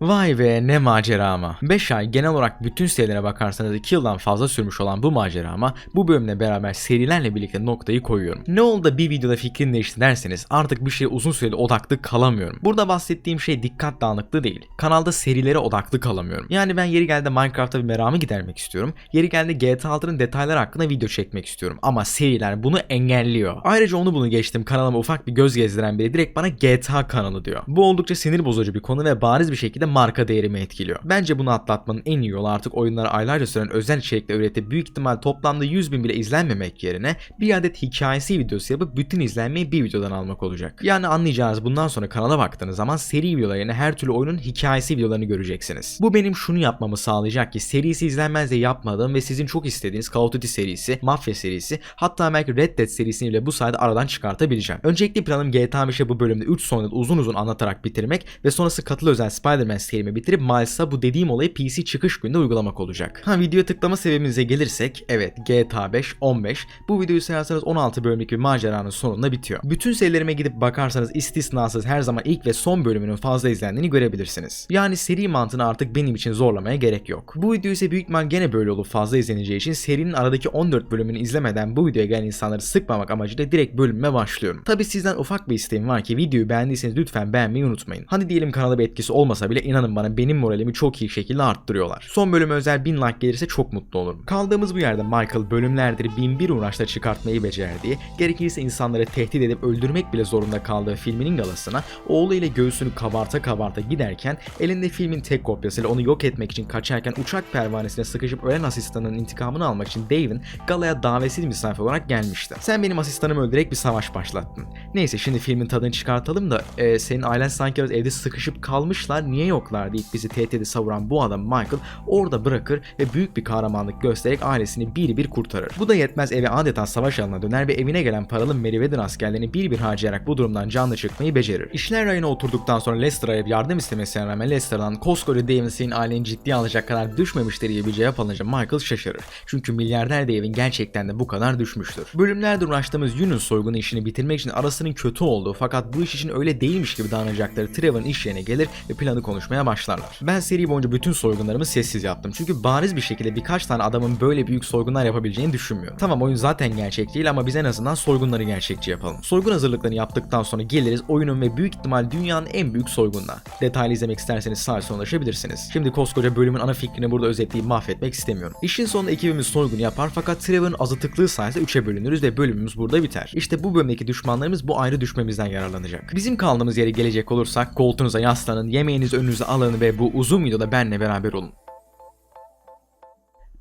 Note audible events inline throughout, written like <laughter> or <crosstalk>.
Vay be ne macera ama. 5 ay genel olarak bütün serilere bakarsanız 2 yıldan fazla sürmüş olan bu macera ama bu bölümle beraber serilerle birlikte noktayı koyuyorum. Ne oldu da bir videoda fikrin değişti derseniz artık bir şeye uzun süreli odaklı kalamıyorum. Burada bahsettiğim şey dikkat dağınıklığı değil. Kanalda serilere odaklı kalamıyorum. Yani ben yeri geldi Minecraft'ta bir meramı gidermek istiyorum. Yeri geldi GTA 6'nın detayları hakkında video çekmek istiyorum. Ama seriler bunu engelliyor. Ayrıca onu bunu geçtim kanalıma ufak bir göz gezdiren biri direkt bana GTA kanalı diyor. Bu oldukça sinir bozucu bir konu ve bariz bir şekilde marka değerimi etkiliyor. Bence bunu atlatmanın en iyi yolu artık oyunları aylarca süren özel içerikle üretip büyük ihtimal toplamda 100 bin bile izlenmemek yerine bir adet hikayesi videosu yapıp bütün izlenmeyi bir videodan almak olacak. Yani anlayacağınız bundan sonra kanala baktığınız zaman seri videolar yerine her türlü oyunun hikayesi videolarını göreceksiniz. Bu benim şunu yapmamı sağlayacak ki serisi izlenmez diye yapmadığım ve sizin çok istediğiniz Call of Duty serisi, Mafya serisi hatta belki Red Dead serisini bile bu sayede aradan çıkartabileceğim. Öncelikli planım GTA 5'e bu bölümde 3 sonunda uzun uzun anlatarak bitirmek ve sonrası katılı özel Spider-Man serimi bitirip Miles'a bu dediğim olayı PC çıkış gününde uygulamak olacak. Ha videoya tıklama sebebimize gelirsek evet GTA 5 15 bu videoyu sayarsanız 16 bölümlük bir maceranın sonunda bitiyor. Bütün serilerime gidip bakarsanız istisnasız her zaman ilk ve son bölümünün fazla izlendiğini görebilirsiniz. Yani seri mantığını artık benim için zorlamaya gerek yok. Bu video ise büyük ihtimal gene böyle olup fazla izleneceği için serinin aradaki 14 bölümünü izlemeden bu videoya gelen insanları sıkmamak amacıyla direkt bölüme başlıyorum. Tabi sizden ufak bir isteğim var ki videoyu beğendiyseniz lütfen beğenmeyi unutmayın. Hadi diyelim kanala bir etkisi olmasa bile inanın bana benim moralimi çok iyi şekilde arttırıyorlar. Son bölüme özel 1000 like gelirse çok mutlu olurum. Kaldığımız bu yerde Michael bölümlerdir bin bir uğraşla çıkartmayı becerdiği, gerekirse insanları tehdit edip öldürmek bile zorunda kaldığı filminin galasına oğlu ile göğsünü kabarta kabarta giderken elinde filmin tek kopyasıyla onu yok etmek için kaçarken uçak pervanesine sıkışıp ölen asistanının intikamını almak için Dave'in galaya davetsiz misafir olarak gelmişti. Sen benim asistanımı öldürerek bir savaş başlattın. Neyse şimdi filmin tadını çıkartalım da e, senin ailen sanki evde sıkışıp kalmışlar niye yoklar deyip bizi tehdidi savuran bu adam Michael orada bırakır ve büyük bir kahramanlık göstererek ailesini bir bir kurtarır. Bu da yetmez eve adeta savaş alanına döner ve evine gelen paralı Meriwether askerlerini bir bir harcayarak bu durumdan canlı çıkmayı becerir. İşler rayına oturduktan sonra Lester'a yardım istemesine rağmen Lester'dan koskoca Dave'in senin aileni ciddiye alacak kadar düşmemiştir gibi bir cevap alınca Michael şaşırır. Çünkü milyarder Dave'in gerçekten de bu kadar düşmüştür. Bölümlerdir uğraştığımız Yunus soygunu işini bitirmek için arasının kötü olduğu fakat bu iş için öyle değilmiş gibi davranacakları Trevor'ın iş yerine gelir ve planı konuşmaya başlarlar. Ben seri boyunca bütün soygunlarımı sessiz yaptım. Çünkü bariz bir şekilde birkaç tane adamın böyle büyük soygunlar yapabileceğini düşünmüyorum. Tamam oyun zaten gerçek değil ama biz en azından soygunları gerçekçi yapalım. Soygun hazırlıklarını yaptıktan sonra geliriz oyunun ve büyük ihtimal dünyanın en büyük soygununa. Detaylı izlemek isterseniz sağ üstte ulaşabilirsiniz. Şimdi koskoca bölümün ana fikrini burada özetleyip mahvetmek istemiyorum. İşin sonunda ekibimiz soygunu yapar fakat Trevor'ın azıtıklığı sayesinde 3'e bölünürüz ve bölümümüz burada biter. İşte bu bölümdeki düşmanlarımız bu ayrı düşmemizden yararlanacak. Bizim kaldığımız yere gelecek olursak koltuğunuza yaslanın, yemeğinizi önünüze alın ve bu uzun videoda benle beraber olun.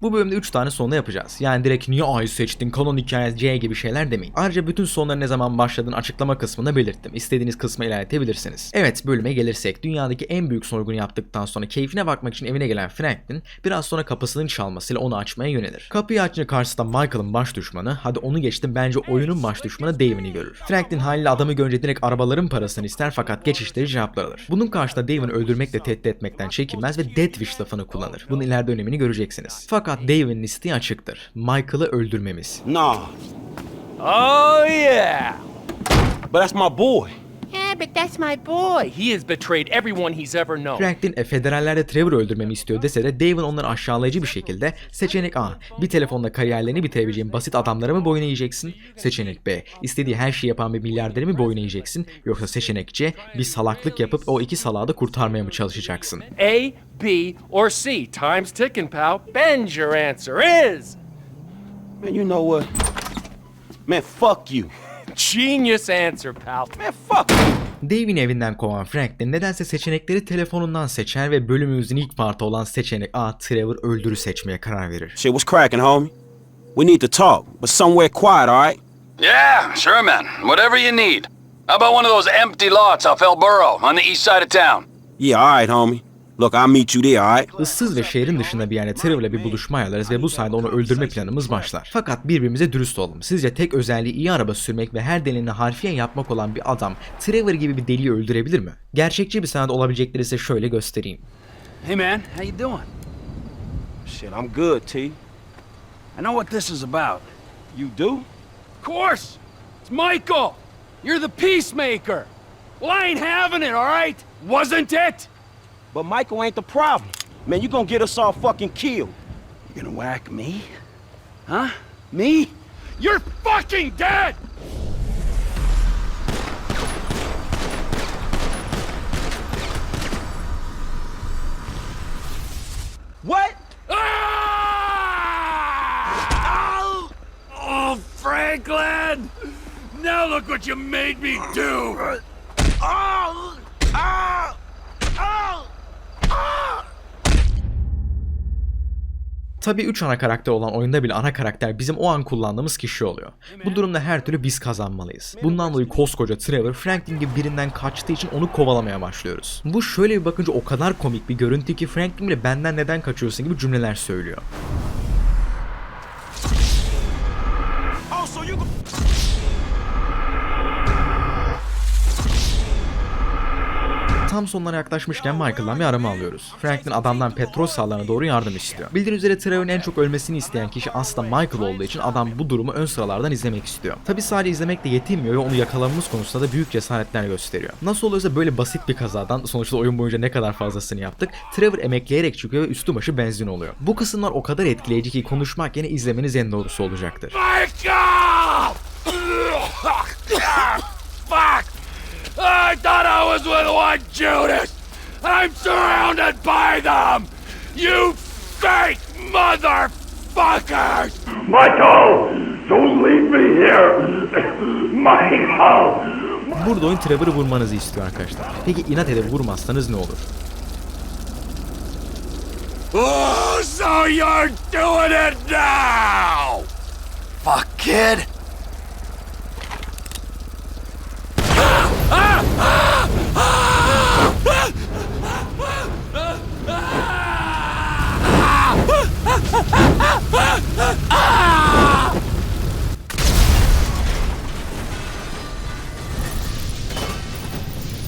Bu bölümde 3 tane sonla yapacağız. Yani direkt niye A'yı seçtin, kanon hikayesi C gibi şeyler demeyin. Ayrıca bütün sonların ne zaman başladığını açıklama kısmında belirttim. İstediğiniz kısmı ilerletebilirsiniz. Evet bölüme gelirsek dünyadaki en büyük soygunu yaptıktan sonra keyfine bakmak için evine gelen Franklin biraz sonra kapısının çalmasıyla onu açmaya yönelir. Kapıyı açınca karşısında Michael'ın baş düşmanı, hadi onu geçtim bence oyunun baş düşmanı Dave'ini görür. Franklin haliyle adamı görünce direkt arabaların parasını ister fakat geçişleri cevaplar alır. Bunun karşısında Dave'ini öldürmekle tehdit etmekten çekinmez ve Death Wish lafını kullanır. Bunun ileride önemini göreceksiniz. Fakat Dave'in listi açıktır. Michael'ı öldürmemiz. Nah, Oh, yeah. but that's my boy. But that's my boy. He has betrayed everyone he's ever known. Franklin e, federallerde Trevor'ı öldürmemi istiyor dese de Dave'in onları aşağılayıcı bir şekilde seçenek A. Bir telefonda kariyerlerini bitirebileceğin basit adamlara mı boyun eğeceksin? Seçenek B. istediği her şeyi yapan bir milyarderi mi boyun eğeceksin? Yoksa seçenek C. Bir salaklık yapıp o iki salağı da kurtarmaya mı çalışacaksın? A, B, or C. Time's ticking, pal. Bend your answer is Man, you know what? Man, fuck you. <laughs> genius answer, pal. Man, fuck you. Dave'in evinden kovan Franklin nedense seçenekleri telefonundan seçer ve bölümümüzün ilk partı olan seçenek A. Trevor öldürü seçmeye karar verir. Shit, what's cracking, homie? We need to talk, but somewhere quiet, all right? Yeah, sure, man. Whatever you need. How about one of those empty lots off El Burro on the east side of town? Yeah, all right, homie. Look, I'll meet you there, all right? Issız ve şehrin dışında bir yerde Trevor'la bir buluşma ayarlarız ve bu sayede onu öldürme planımız başlar. Fakat birbirimize dürüst olalım. Sizce tek özelliği iyi araba sürmek ve her deneyini harfiyen yapmak olan bir adam Trevor gibi bir deliği öldürebilir mi? Gerçekçi bir senaryo olabilecekleri ise şöyle göstereyim. Hey man, how you doing? Shit, I'm good, T. I know what this is about. You do? Of course. It's Michael. You're the peacemaker. Well, I ain't having it, all right? Wasn't it? But Michael ain't the problem. Man, you gonna get us all fucking killed. You gonna whack me? Huh? Me? You're fucking dead! What? Ah! Oh, Franklin! Now look what you made me do! Oh! Oh! Tabii 3 ana karakter olan oyunda bile ana karakter bizim o an kullandığımız kişi oluyor. Bu durumda her türlü biz kazanmalıyız. Bundan dolayı koskoca Trevor Franklin gibi birinden kaçtığı için onu kovalamaya başlıyoruz. Bu şöyle bir bakınca o kadar komik bir görüntü ki Franklin bile benden neden kaçıyorsun gibi cümleler söylüyor. Oh, so you Tam sonlara yaklaşmışken Michael'dan bir arama alıyoruz. Franklin adamdan petrol sahalarına doğru yardım istiyor. Bildiğiniz üzere Trevor'ın en çok ölmesini isteyen kişi aslında Michael olduğu için adam bu durumu ön sıralardan izlemek istiyor. Tabi sadece izlemekle yetinmiyor ve onu yakalamamız konusunda da büyük cesaretler gösteriyor. Nasıl oluyorsa böyle basit bir kazadan sonuçta oyun boyunca ne kadar fazlasını yaptık. Trevor emekleyerek çıkıyor ve üstü başı benzin oluyor. Bu kısımlar o kadar etkileyici ki konuşmak yine izlemeniz en doğrusu olacaktır. Michael! <laughs> Fuck! I thought I was with one Judas! I'm surrounded by them! You fake motherfuckers! Michael! Don't leave me here! Michael! Burada oyun Trevor'ı vurmanızı istiyor arkadaşlar. Peki inat edip vurmazsanız ne olur? Oh, so you're doing it now! Fuck, kid.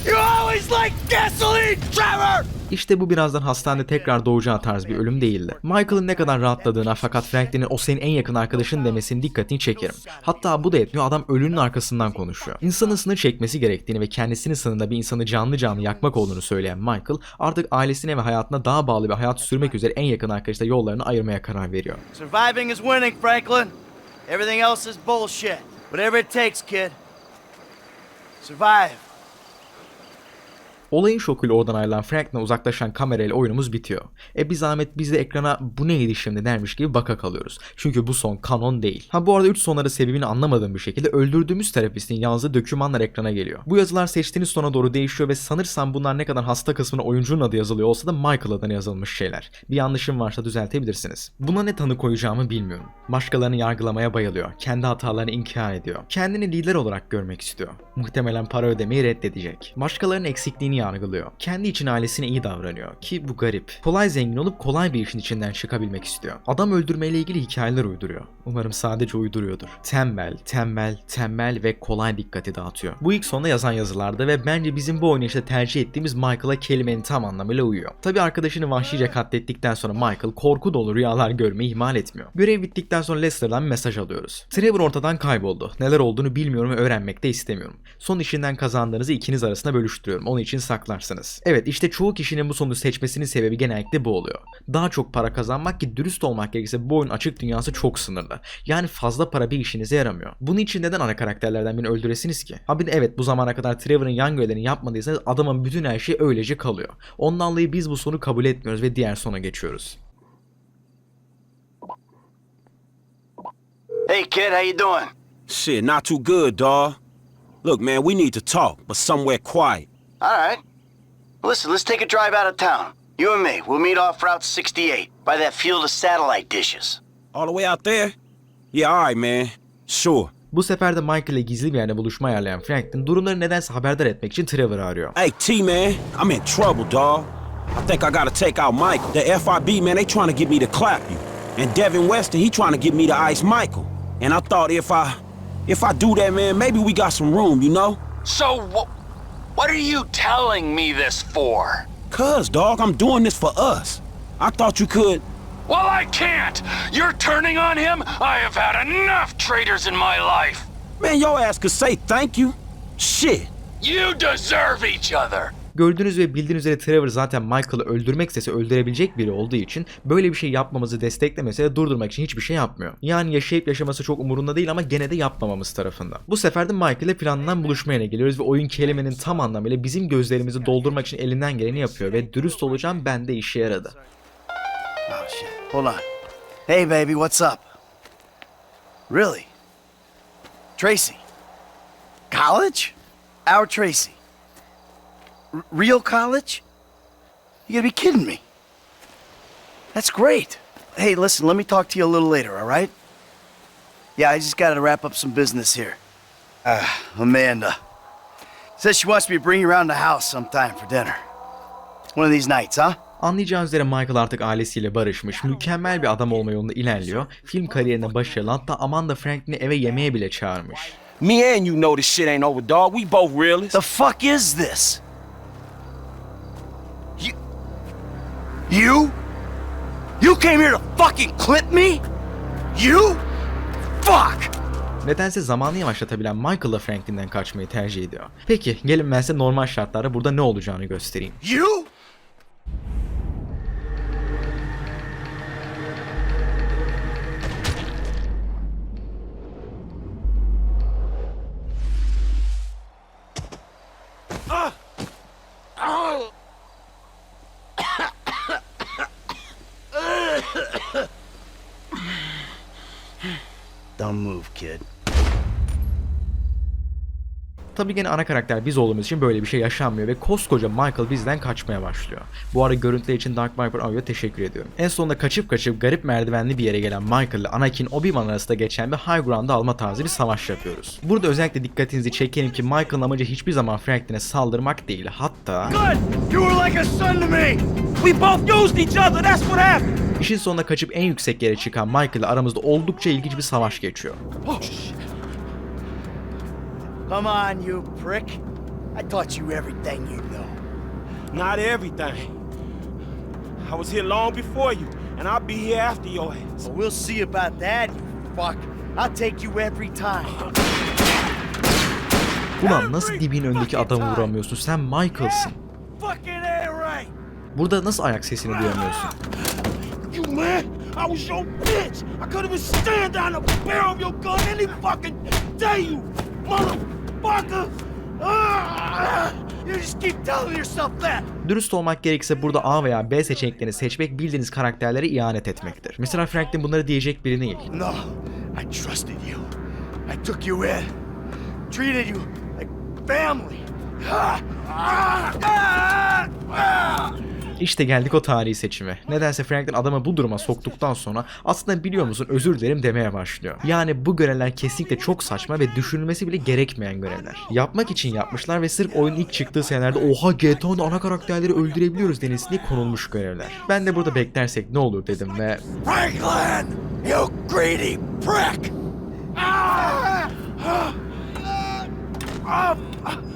You always like gasoline, Trevor! İşte bu birazdan hastanede tekrar doğacağı tarz bir ölüm değildi. Michael'ın ne kadar rahatladığına fakat Franklin'in o senin en yakın arkadaşın demesinin dikkatini çekerim. Hatta bu da etmiyor adam ölünün arkasından konuşuyor. İnsanın sınır çekmesi gerektiğini ve kendisinin sınırında bir insanı canlı canlı yakmak olduğunu söyleyen Michael artık ailesine ve hayatına daha bağlı bir hayat sürmek üzere en yakın arkadaşla yollarını ayırmaya karar veriyor. Surviving is winning, Franklin. Everything else is bullshit. Whatever it takes, kid. Survive. Olayın şokuyla oradan ayrılan Franklin'e uzaklaşan kamerayla oyunumuz bitiyor. E bir zahmet biz de ekrana bu neydi şimdi dermiş gibi baka kalıyoruz. Çünkü bu son kanon değil. Ha bu arada 3 sonları sebebini anlamadığım bir şekilde öldürdüğümüz terapistin yazdığı dokümanlar ekrana geliyor. Bu yazılar seçtiğiniz sona doğru değişiyor ve sanırsam bunlar ne kadar hasta kısmına oyuncunun adı yazılıyor olsa da Michael adına yazılmış şeyler. Bir yanlışım varsa düzeltebilirsiniz. Buna ne tanı koyacağımı bilmiyorum. Başkalarını yargılamaya bayılıyor. Kendi hatalarını inkar ediyor. Kendini lider olarak görmek istiyor. Muhtemelen para ödemeyi reddedecek. Başkalarının eksikliğini yargılıyor. Kendi için ailesine iyi davranıyor ki bu garip. Kolay zengin olup kolay bir işin içinden çıkabilmek istiyor. Adam öldürmeyle ilgili hikayeler uyduruyor. Umarım sadece uyduruyordur. Tembel, tembel, tembel ve kolay dikkati dağıtıyor. Bu ilk sonda yazan yazılarda ve bence bizim bu oynayışta tercih ettiğimiz Michael'a kelimenin tam anlamıyla uyuyor. Tabi arkadaşını vahşice katlettikten sonra Michael korku dolu rüyalar görmeyi ihmal etmiyor. Görev bittikten sonra Lester'dan mesaj alıyoruz. Trevor ortadan kayboldu. Neler olduğunu bilmiyorum ve öğrenmek de istemiyorum. Son işinden kazandığınızı ikiniz arasında bölüştürüyorum. Onun için saklarsınız. Evet işte çoğu kişinin bu sonu seçmesinin sebebi genellikle bu oluyor. Daha çok para kazanmak ki dürüst olmak gerekirse bu oyun açık dünyası çok sınırlı. Yani fazla para bir işinize yaramıyor. Bunun için neden ana karakterlerden birini öldüresiniz ki? Ha bir de evet bu zamana kadar Trevor'ın yan görevlerini yapmadıysanız adamın bütün her şeyi öylece kalıyor. Ondan dolayı biz bu sonu kabul etmiyoruz ve diğer sona geçiyoruz. Hey, kid, how you doing? Shit, not too good, dawg. Look, man, we need to talk, but somewhere quiet. All right. Listen, let's take a drive out of town. You and me, we'll meet off Route 68 by that field of satellite dishes. All the way out there? Yeah, all right, man. Sure. Bu sefer de Michael ile gizli bir yerde buluşma ayarlayan Franklin durumları nedense haberdar etmek için Trevor'ı arıyor. Hey, T, man, I'm in trouble, dawg. I think I gotta take out Michael. The FIB, man, they trying to get me to clap you. And Devin Weston, he trying to get me to ice Michael. And I thought if I, if I do that, man, maybe we got some room, you know? So, what are you telling me this for? Cuz, dog, I'm doing this for us. I thought you could. Well, I can't! You're turning on him? I have had enough traitors in my life! Man, your ass could say thank you. Shit. You deserve each other! Gördüğünüz ve bildiğiniz üzere Trevor zaten Michael'ı öldürmek istese öldürebilecek biri olduğu için böyle bir şey yapmamızı desteklemese de durdurmak için hiçbir şey yapmıyor. Yani yaşayıp yaşaması çok umurunda değil ama gene de yapmamamız tarafında. Bu sefer de Michael ile planlanan buluşma yerine geliyoruz ve oyun kelimenin tam anlamıyla bizim gözlerimizi doldurmak için elinden geleni yapıyor ve dürüst olacağım bende işe yaradı. Oh shit. Hold on. Hey baby, what's up? Really? Tracy. College? Our Tracy. R- real college? You gotta be kidding me. That's great. Hey, listen, let me talk to you a little later, all right? Yeah, I just gotta wrap up some business here. Uh, Amanda. Says she wants me to bring you around the house sometime for dinner. One of these nights, huh? Anlayacağınız üzere Michael artık ailesiyle barışmış, mükemmel bir adam olma yolunda ilerliyor, film kariyerine başarılı hatta Amanda Franklin'i eve yemeğe bile çağırmış. Me and you know this shit ain't over, dog. We both realists. The fuck is this? You? You came here to fucking clip me? You? Fuck! Nedense zamanı yavaşlatabilen Michael da Franklin'den kaçmayı tercih ediyor. Peki gelin ben size normal şartlarda burada ne olacağını göstereyim. You? Tabii gene ana karakter biz olduğumuz için böyle bir şey yaşanmıyor ve koskoca Michael bizden kaçmaya başlıyor. Bu ara görüntüler için Dark Viper Avio'ya teşekkür ediyorum. En sonunda kaçıp kaçıp garip merdivenli bir yere gelen Michael ile Anakin Obi-Wan arasında geçen bir high ground'ı alma tarzı bir savaş yapıyoruz. Burada özellikle dikkatinizi çekelim ki Michael'ın amacı hiçbir zaman Franklin'e saldırmak değil hatta Good! You were like a son to me! We both used each other. That's what happened. işin sonunda kaçıp en yüksek yere çıkan Michael ile aramızda oldukça ilginç bir savaş geçiyor. Come on, you prick. I taught you everything you know. Not everything. I was here long before you, and I'll be here after your ass. But we'll see about that, you fuck. I'll take you every time. Ulan nasıl dibin önündeki adamı vuramıyorsun sen Michael'sın. Burada nasıl ayak sesini duyamıyorsun? You man, I was your bitch. I could have been stand down the barrel of your gun any fucking day, you motherfucker. Ah! You just keep telling yourself that. Dürüst olmak gerekirse burada A veya B seçeneklerini seçmek bildiğiniz karakterlere ihanet etmektir. Mesela Franklin bunları diyecek biri değil. No, I trusted you. I took you in, treated you like family. Ah, ah, ah, ah. İşte geldik o tarihi seçime. Nedense Franklin adamı bu duruma soktuktan sonra aslında biliyor musun özür dilerim demeye başlıyor. Yani bu görevler kesinlikle çok saçma ve düşünülmesi bile gerekmeyen görevler. Yapmak için yapmışlar ve sırf oyun ilk çıktığı senelerde oha GTA'nın ana karakterleri öldürebiliyoruz denilsin diye konulmuş görevler. Ben de burada beklersek ne olur dedim ve Franklin, you greedy prick! Ah! Ah! Ah! Fuck!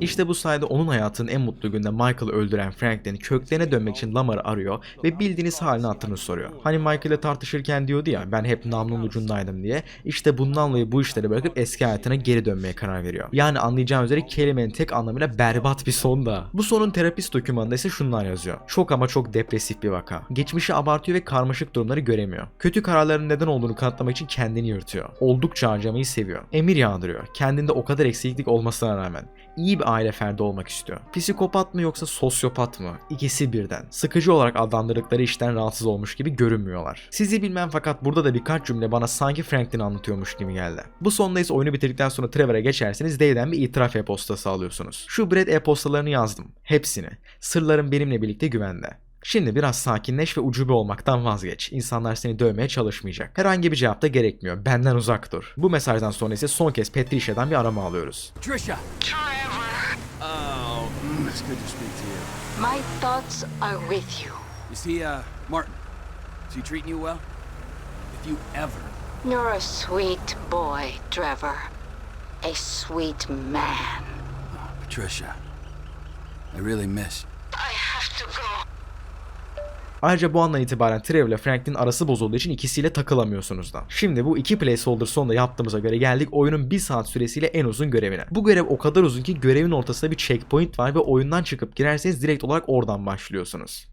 İşte bu sayede onun hayatının en mutlu günde Michael'ı öldüren Franklin köklerine dönmek için Lamar'ı arıyor ve bildiğiniz halini hatırını soruyor. Hani Michael ile tartışırken diyordu ya ben hep namlunun ucundaydım diye. İşte bundan dolayı bu işleri bırakıp eski hayatına geri dönmeye karar veriyor. Yani anlayacağım üzere kelimenin tek anlamıyla berbat bir son da. Bu sonun terapist dokümanında ise şunlar yazıyor. Çok ama çok depresif bir vaka. Geçmişi abartıyor ve karmaşık durumları göremiyor. Kötü kararların neden olduğunu kanıtlamak için kendini yırtıyor. Oldukça harcamayı seviyor. Emir yağdırıyor. Kendinde o kadar eksiklik olmasına rağmen iyi bir aile ferdi olmak istiyor. Psikopat mı yoksa sosyopat mı? İkisi birden. Sıkıcı olarak adlandırdıkları işten rahatsız olmuş gibi görünmüyorlar. Sizi bilmem fakat burada da birkaç cümle bana sanki Franklin anlatıyormuş gibi geldi. Bu sonunda ise oyunu bitirdikten sonra Trevor'a geçerseniz Dave'den bir itiraf e-postası alıyorsunuz. Şu Brad e-postalarını yazdım. Hepsini. Sırlarım benimle birlikte güvende. Şimdi biraz sakinleş ve ucube olmaktan vazgeç. İnsanlar seni dövmeye çalışmayacak. Herhangi bir cevap da gerekmiyor. Benden uzak dur. Bu mesajdan sonra ise son kez Patricia'dan bir arama alıyoruz. Trisha! Mm, it's good to speak to you. My thoughts are with you. Is he, uh, Martin? Is he treating you well? If you ever You're a sweet boy, Trevor. A sweet man. Patricia, I really miss. I have to go. Ayrıca bu andan itibaren Trevor ile Franklin arası bozulduğu için ikisiyle takılamıyorsunuz da. Şimdi bu iki placeholder sonunda yaptığımıza göre geldik oyunun 1 saat süresiyle en uzun görevine. Bu görev o kadar uzun ki görevin ortasında bir checkpoint var ve oyundan çıkıp girerseniz direkt olarak oradan başlıyorsunuz.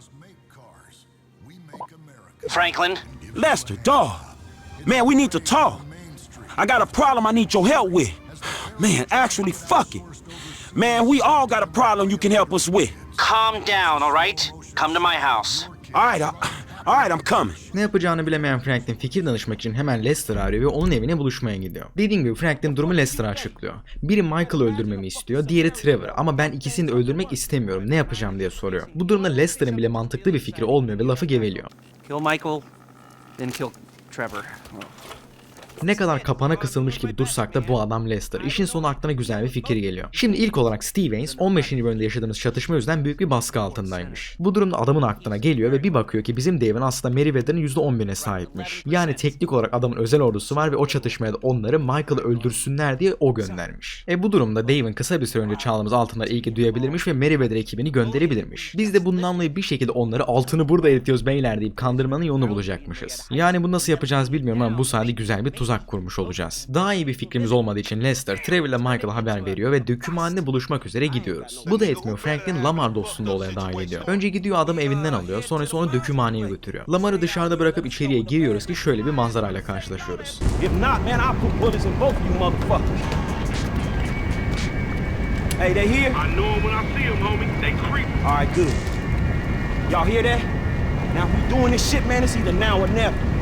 Franklin, Lester, dog. Man, we need to talk. I got a problem I need your help with. Man, actually, fuck it. Man, we all got a problem you can help us with. calm down, all right? Come to my house. All right, I, all right, I'm coming. Ne yapacağını bilemeyen Franklin fikir danışmak için hemen Lester'ı arıyor ve onun evine buluşmaya gidiyor. Dediğim gibi Franklin durumu Lester'a açıklıyor. Biri Michael'ı öldürmemi istiyor, diğeri Trevor ama ben ikisini de öldürmek istemiyorum ne yapacağım diye soruyor. Bu durumda Lester'ın bile mantıklı bir fikri olmuyor ve lafı geveliyor. Kill Michael, then kill Trevor. Ne kadar kapana kısılmış gibi dursak da bu adam Lester. İşin sonu aklına güzel bir fikir geliyor. Şimdi ilk olarak Stevens 15. bölümde yaşadığımız çatışma yüzünden büyük bir baskı altındaymış. Bu durumda adamın aklına geliyor ve bir bakıyor ki bizim Dave'in aslında Meriwether'ın %11'ine sahipmiş. Yani teknik olarak adamın özel ordusu var ve o çatışmaya da onları Michael'ı öldürsünler diye o göndermiş. E bu durumda Dave'in kısa bir süre önce çaldığımız altınlara ilgi duyabilirmiş ve Meriwether ekibini gönderebilirmiş. Biz de bunun anlayıp bir şekilde onları altını burada eritiyoruz beyler deyip kandırmanın yolunu bulacakmışız. Yani bunu nasıl yapacağız bilmiyorum ama bu sayede güzel bir tuzak kurmuş olacağız. Daha iyi bir fikrimiz olmadığı için Lester, Trevor ile Michael'a haber veriyor ve dökümanla buluşmak üzere gidiyoruz. Bu da etmiyor. Franklin Lamar dostunu da olaya dahil ediyor. Önce gidiyor adamı evinden alıyor sonrası onu dökümhaneye götürüyor. Lamar'ı dışarıda bırakıp içeriye giriyoruz ki şöyle bir manzarayla karşılaşıyoruz. If not, man, I'll put bullets in both of you motherfuckers. Hey, they here? I know 'em when I see 'em, homie. They creep. All right, good. Y'all hear that? Now, if we doing this shit, man, it's either now or never.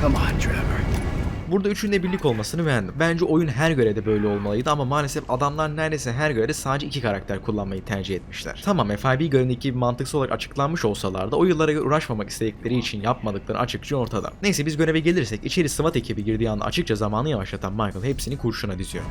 Come on, Trevor. Burada üçünün de birlik olmasını beğendim. Bence oyun her görevde böyle olmalıydı ama maalesef adamlar neredeyse her görevde sadece iki karakter kullanmayı tercih etmişler. Tamam FIB görevindeki gibi mantıksal olarak açıklanmış olsalar da o yıllara uğraşmamak istedikleri için yapmadıkları açıkça ortada. Neyse biz göreve gelirsek içeri SWAT ekibi girdiği anda açıkça zamanı yavaşlatan Michael hepsini kurşuna diziyor.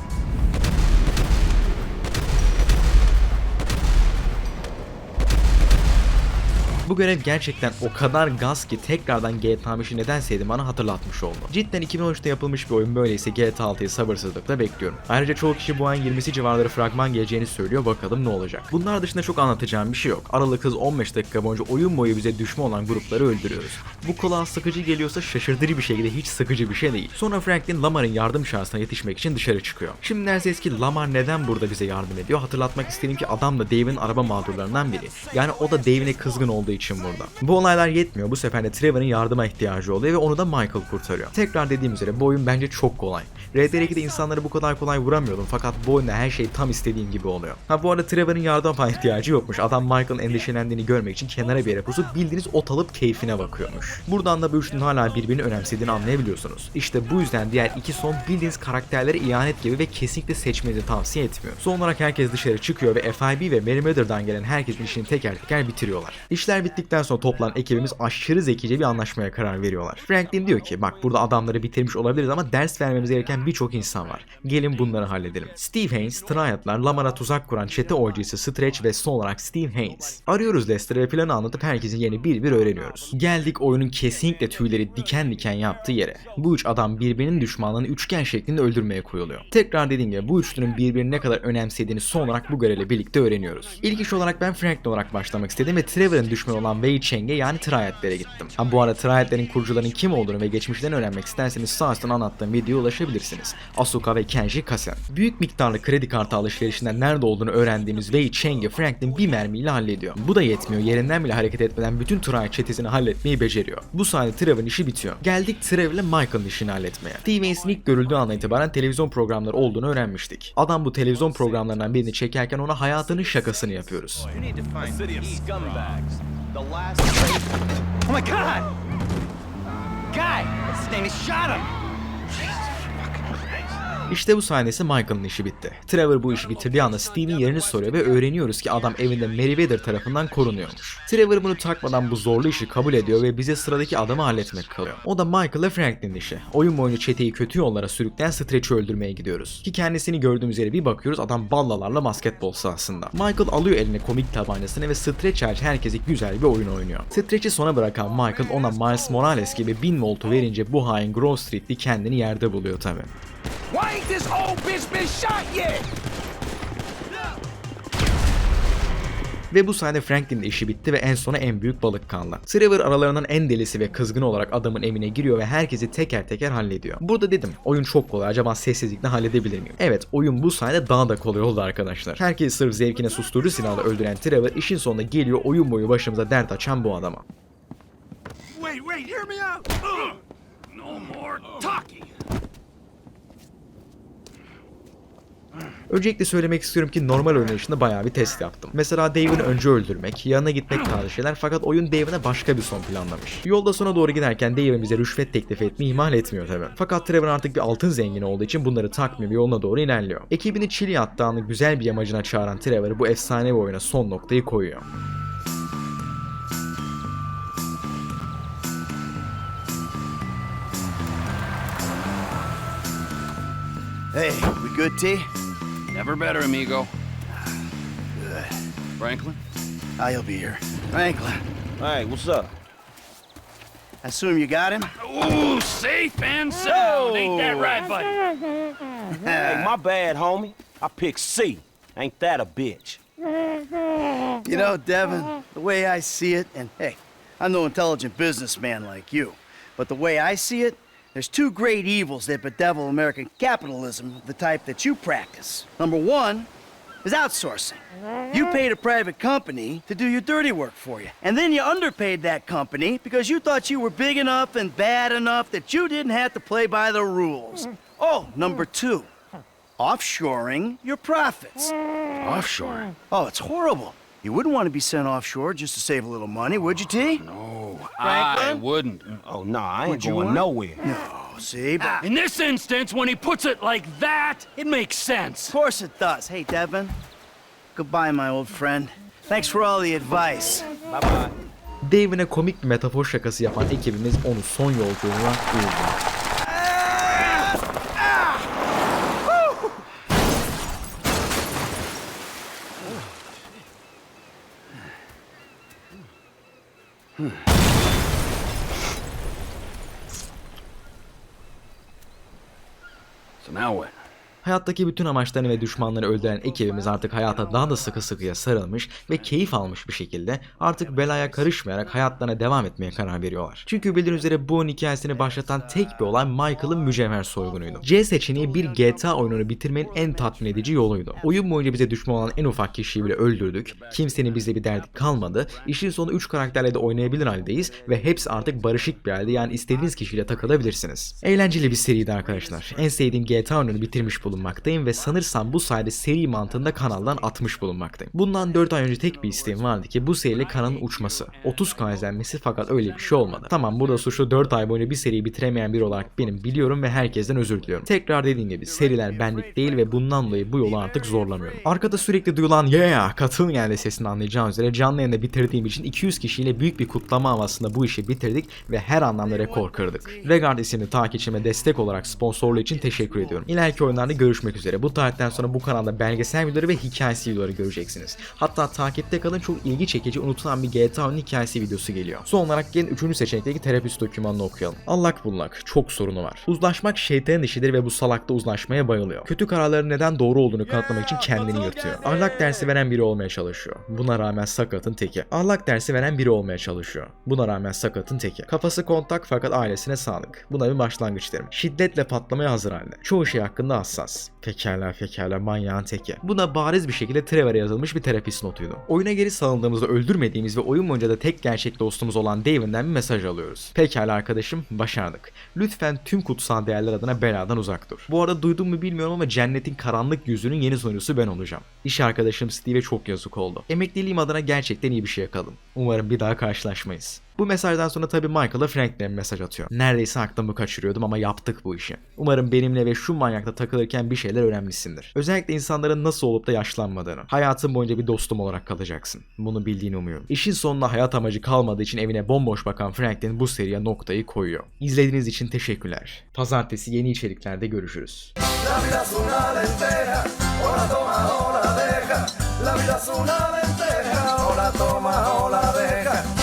Bu görev gerçekten o kadar gaz ki tekrardan GTA 5'i neden sevdim bana hatırlatmış oldu. Cidden 2013'te yapılmış bir oyun böyleyse GTA 6'yı sabırsızlıkla bekliyorum. Ayrıca çoğu kişi bu ayın 20'si civarları fragman geleceğini söylüyor bakalım ne olacak. Bunlar dışında çok anlatacağım bir şey yok. Aralıksız 15 dakika boyunca oyun boyu bize düşman olan grupları öldürüyoruz. Bu kulağa sıkıcı geliyorsa şaşırtıcı bir şekilde hiç sıkıcı bir şey değil. Sonra Franklin Lamar'ın yardım çağrısına yetişmek için dışarı çıkıyor. Şimdi derseniz ki Lamar neden burada bize yardım ediyor? Hatırlatmak istedim ki adam da Dave'in araba mağdurlarından biri. Yani o da Dave'ine kızgın olduğu burada. Bu olaylar yetmiyor. Bu sefer de Trevor'ın yardıma ihtiyacı oluyor ve onu da Michael kurtarıyor. Tekrar dediğim üzere bu oyun bence çok kolay. RDR2'de insanları bu kadar kolay vuramıyordum fakat bu oyunda her şey tam istediğim gibi oluyor. Ha bu arada Trevor'ın yardıma ihtiyacı yokmuş. Adam Michael'ın endişelendiğini görmek için kenara bir yere pusup bildiğiniz ot alıp keyfine bakıyormuş. Buradan da bu üçünün hala birbirini önemsediğini anlayabiliyorsunuz. İşte bu yüzden diğer iki son bildiğiniz karakterlere ihanet gibi ve kesinlikle seçmenizi tavsiye etmiyor. Son olarak herkes dışarı çıkıyor ve FIB ve Meriwether'dan gelen herkesin işini teker teker bitiriyorlar. İşler bittikten sonra toplanan ekibimiz aşırı zekice bir anlaşmaya karar veriyorlar. Franklin diyor ki bak burada adamları bitirmiş olabiliriz ama ders vermemiz gereken birçok insan var. Gelin bunları halledelim. Steve Haynes, Triad'lar, Lamar'a tuzak kuran çete oyuncusu Stretch ve son olarak Steve Haynes. Arıyoruz Lester'e ve planı anlatıp herkesin yerini bir bir öğreniyoruz. Geldik oyunun kesinlikle tüyleri diken diken yaptığı yere. Bu üç adam birbirinin düşmanlarını üçgen şeklinde öldürmeye koyuluyor. Tekrar dediğim gibi bu üçlünün birbirini ne kadar önemsediğini son olarak bu görevle birlikte öğreniyoruz. İlk iş olarak ben Franklin olarak başlamak istedim ve Trevor'ın düşmanı olan Wei Cheng'e yani Triad'lere gittim. Ha bu arada Triad'lerin kurucularının kim olduğunu ve geçmişlerini öğrenmek isterseniz sağ üstten anlattığım videoya ulaşabilirsiniz. Asuka ve Kenji Kasen. Büyük miktarlı kredi kartı alışverişinden nerede olduğunu öğrendiğimiz Wei Cheng'i Franklin bir mermiyle hallediyor. Bu da yetmiyor. Yerinden bile hareket etmeden bütün Triad çetesini halletmeyi beceriyor. Bu sayede Trevor'ın işi bitiyor. Geldik Trevor ile Michael'ın işini halletmeye. Steve Haynes'in ilk görüldüğü andan itibaren televizyon programları olduğunu öğrenmiştik. Adam bu televizyon programlarından birini çekerken ona hayatının şakasını yapıyoruz. Oh my god! Guy! His name? He shot him! İşte bu sahnesi Michael'ın işi bitti. Trevor bu işi bitirdiği anda Steve'in yerini soruyor ve öğreniyoruz ki adam evinde Meriwether tarafından korunuyormuş. Trevor bunu takmadan bu zorlu işi kabul ediyor ve bize sıradaki adamı halletmek kalıyor. O da Michael ve Franklin'in işi. Oyun boyunca çeteyi kötü yollara sürükleyen Stretch'i öldürmeye gidiyoruz. Ki kendisini gördüğümüz yere bir bakıyoruz adam ballalarla basketbol sahasında. Michael alıyor eline komik tabancasını ve Stretch hariç herkese güzel bir oyun oynuyor. Stretch'i sona bırakan Michael ona Miles Morales gibi 1000 voltu verince bu hain Grove Street'li kendini yerde buluyor tabi. Why ain't this old bitch been shot yet? Ve bu sayede Franklin'in işi bitti ve en sona en büyük balık kaldı. Trevor aralarından en delisi ve kızgın olarak adamın evine giriyor ve herkesi teker teker hallediyor. Burada dedim oyun çok kolay acaba sessizlikle halledebilir miyim? Evet oyun bu sayede daha da kolay oldu arkadaşlar. Herkesi sırf zevkine susturucu silahla öldüren Trevor işin sonunda geliyor oyun boyu başımıza dert açan bu adama. Wait, wait, hear me out! No more talking! Öncelikle söylemek istiyorum ki normal oynayışında bayağı bir test yaptım. Mesela Dave'ini önce öldürmek, yanına gitmek tarzı şeyler fakat oyun Dave'ine başka bir son planlamış. Yolda sona doğru giderken Dave'in bize rüşvet teklif etmeyi ihmal etmiyor tabi. Fakat Trevor artık bir altın zengini olduğu için bunları takmıyor ve yoluna doğru ilerliyor. Ekibini Chili hattağını güzel bir yamacına çağıran Trevor bu efsane bir oyuna son noktayı koyuyor. Hey, we good, T? Never better, amigo. Franklin? Ah, I'll be here. Franklin, Hey, what's up? I assume you got him? Ooh, safe and sound! Ain't that right, buddy? <laughs> Hey, my bad, homie. I picked C. Ain't that a bitch? You know, Devin, the way I see it, and hey, I'm no intelligent businessman like you, but the way I see it, there's two great evils that bedevil American capitalism, the type that you practice. Number one is outsourcing. You paid a private company to do your dirty work for you, and then you underpaid that company because you thought you were big enough and bad enough that you didn't have to play by the rules. Oh, number two, offshoring your profits. Offshore? Oh, it's horrible. You wouldn't want to be sent offshore just to save a little money, would you, T? No, I Franklin? wouldn't. Oh, nah, I ain't Would you going want- nowhere. Oh, see, but In this instance, when he puts it like that, it makes sense. of course it does. Hey, Devin. Goodbye, my old friend. Thanks for all the advice. Bye bye. Dave'ine komik bir metafor şakası yapan ekibimiz onu son yolculuğuna uğurluyor. So now what? Hayattaki bütün amaçlarını ve düşmanları öldüren ekibimiz artık hayata daha da sıkı sıkıya sarılmış ve keyif almış bir şekilde artık belaya karışmayarak hayatlarına devam etmeye karar veriyorlar. Çünkü bildiğiniz üzere bu hikayesini başlatan tek bir olay Michael'ın mücevher soygunuydu. C seçeneği bir GTA oyununu bitirmenin en tatmin edici yoluydu. Oyun boyunca bize düşman olan en ufak kişiyi bile öldürdük. Kimsenin bizde bir derdi kalmadı. İşin sonu 3 karakterle de oynayabilir haldeyiz ve hepsi artık barışık bir halde yani istediğiniz kişiyle takılabilirsiniz. Eğlenceli bir seriydi arkadaşlar. En sevdiğim GTA oyununu bitirmiş bulunmaktayım ve sanırsam bu sayede seri mantığında kanaldan atmış bulunmaktayım. Bundan 4 ay önce tek bir isteğim vardı ki bu seriyle kanalın uçması. 30k izlenmesi fakat öyle bir şey olmadı. Tamam burada suçlu 4 ay boyunca bir seriyi bitiremeyen biri olarak benim biliyorum ve herkesten özür diliyorum. Tekrar dediğim gibi seriler benlik değil ve bundan dolayı bu yolu artık zorlamıyorum. Arkada sürekli duyulan yeah katılın geldi sesini anlayacağınız üzere canlı yayında bitirdiğim için 200 kişiyle büyük bir kutlama havasında bu işi bitirdik ve her anlamda rekor kırdık. Regard isimli takipçime destek olarak sponsorluğu için teşekkür ediyorum. İleriki oyunlarda görüşmek üzere. Bu tarihten sonra bu kanalda belgesel videoları ve hikayesi videoları göreceksiniz. Hatta takipte kalın çok ilgi çekici unutulan bir GTA oyunun hikayesi videosu geliyor. Son olarak gelin 3. seçenekteki terapist dokümanını okuyalım. Allak bullak çok sorunu var. Uzlaşmak şeytanın işidir ve bu salakta uzlaşmaya bayılıyor. Kötü kararların neden doğru olduğunu kanıtlamak için kendini yırtıyor. Ahlak dersi veren biri olmaya çalışıyor. Buna rağmen sakatın teki. Ahlak dersi veren biri olmaya çalışıyor. Buna rağmen sakatın teki. Kafası kontak fakat ailesine sağlık. Buna bir başlangıç derim. Şiddetle patlamaya hazır halde. Çoğu şey hakkında hassas. Pekala pekala manyağın teki. Buna bariz bir şekilde Trevor'a yazılmış bir terapist notuydu. Oyuna geri salındığımızda öldürmediğimiz ve oyun boyunca da tek gerçek dostumuz olan Davin'den bir mesaj alıyoruz. Pekala arkadaşım başardık. Lütfen tüm kutsal değerler adına beladan uzak dur. Bu arada duydun mu bilmiyorum ama cennetin karanlık yüzünün yeni sonucusu ben olacağım. İş arkadaşım Steve'e çok yazık oldu. Emekliliğim adına gerçekten iyi bir şey yakaladım. Umarım bir daha karşılaşmayız. Bu mesajdan sonra tabii Michael'a Franklin'e bir mesaj atıyor. Neredeyse aklımı kaçırıyordum ama yaptık bu işi. Umarım benimle ve şu manyakla takılırken bir şeyler öğrenmişsindir. Özellikle insanların nasıl olup da yaşlanmadığını. Hayatın boyunca bir dostum olarak kalacaksın. Bunu bildiğini umuyorum. İşin sonunda hayat amacı kalmadığı için evine bomboş bakan Franklin bu seriye noktayı koyuyor. İzlediğiniz için teşekkürler. Pazartesi yeni içeriklerde görüşürüz. La vida es una lenteja, o la toma o deja.